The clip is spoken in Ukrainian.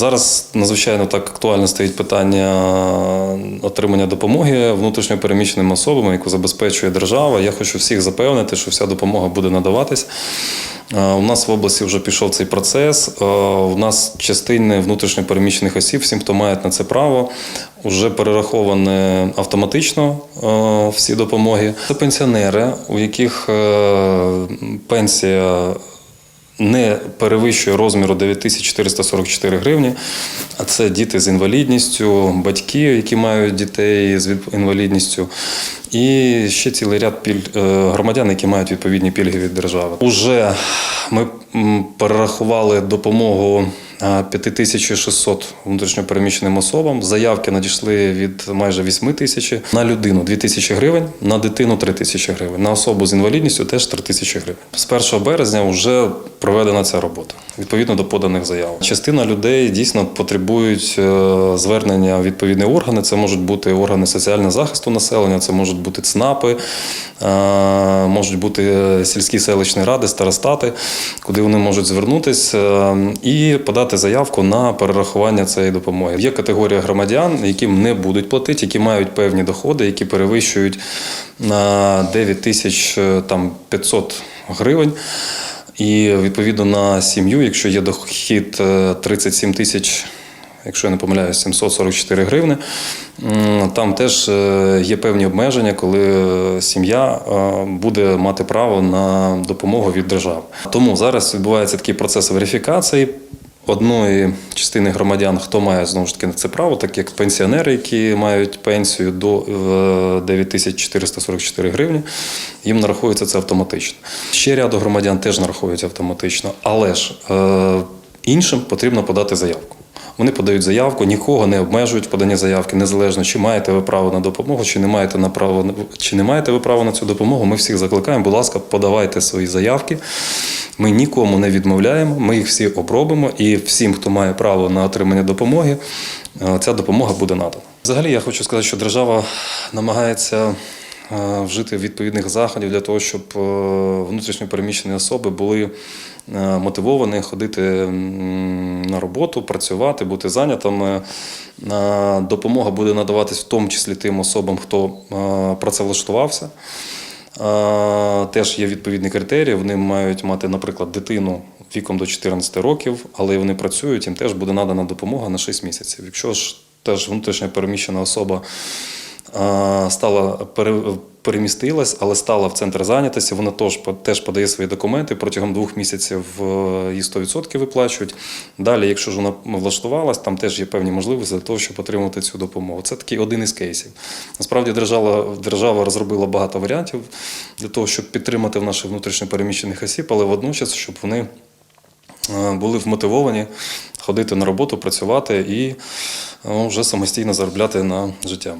Зараз надзвичайно так актуально стоїть питання отримання допомоги внутрішньопереміщеним особам, яку забезпечує держава. Я хочу всіх запевнити, що вся допомога буде надаватись. Е, У нас в області вже пішов цей процес. Е, У нас частини внутрішньопереміщених осіб, всім, хто має на це право, вже перераховані автоматично е, всі допомоги. Це пенсіонери, у яких пенсія не перевищує розміру 9444 гривні. А це діти з інвалідністю, батьки, які мають дітей з інвалідністю, і ще цілий ряд піль... е, громадян, які мають відповідні пільги від держави. Уже ми перерахували допомогу 5600 внутрішньопереміщеним особам. Заявки надійшли від майже 8 тисяч. На людину 2 тисячі гривень, на дитину 3 тисячі гривень, на особу з інвалідністю теж 3 тисячі гривень. З 1 березня вже проведена ця робота відповідно до поданих заяв. Частина людей дійсно потребують е, звернення в відповідні органи. Це можуть бути органи соціального захисту населення, це можуть бути ЦНАПи, е, можуть бути сільські селищні ради, старостати, куди вони можуть звернутися е, і подати заявку на перерахування цієї допомоги. Є категорія громадян, яким не будуть платити, які мають певні доходи, які перевищують на 9 тисяч е, 500 гривень. І відповідно на сім'ю, якщо є дохід е, 37 тисяч, якщо я не помиляюсь, 744 гривни, там теж е, є певні обмеження, коли е, сім'я е, буде мати право на допомогу від держави. Тому зараз відбувається такий процес верифікації. Одної частини громадян, хто має знову ж таки на це право, так як пенсіонери, які мають пенсію до е, 9444 гривні, їм нарахується це автоматично. Ще ряду громадян теж нарахують автоматично, але ж е, іншим потрібно подати заявку. Вони подають заявку, нікого не обмежують в поданні заявки, незалежно чи маєте ви право на допомогу, чи не маєте на право чи не маєте ви право на цю допомогу. Ми всіх закликаємо. Будь ласка, подавайте свої заявки. Ми нікому не відмовляємо, ми їх всі обробимо, і всім, хто має право на отримання допомоги, е, ця допомога буде надана. Взагалі, я хочу сказати, що держава намагається е, вжити відповідних заходів для того, щоб е, внутрішньо переміщені особи були е, мотивовані ходити на роботу, працювати, бути зайнятими. Е, Допомога буде надаватись в тому числі тим особам, хто е, працевлаштувався. Е, Теж є відповідні критерії. Вони мають мати, наприклад, дитину віком до 14 років, але вони працюють, їм теж буде надана допомога на 6 місяців. Якщо ж теж внутрішньо переміщена особа е, стала пере- перемістилась, але стала в центр зайнятості, вона теж, теж подає свої документи. Протягом двох місяців е, їй 100% виплачують. Далі, якщо ж вона влаштувалась, там теж є певні можливості для того, щоб отримати цю допомогу. Це такий один із кейсів. Насправді держава, держава розробила багато варіантів для того, щоб підтримати наших внутрішньо переміщених осіб, але водночас, щоб вони е, були вмотивовані ходити на роботу, працювати і е, вже самостійно заробляти на життя.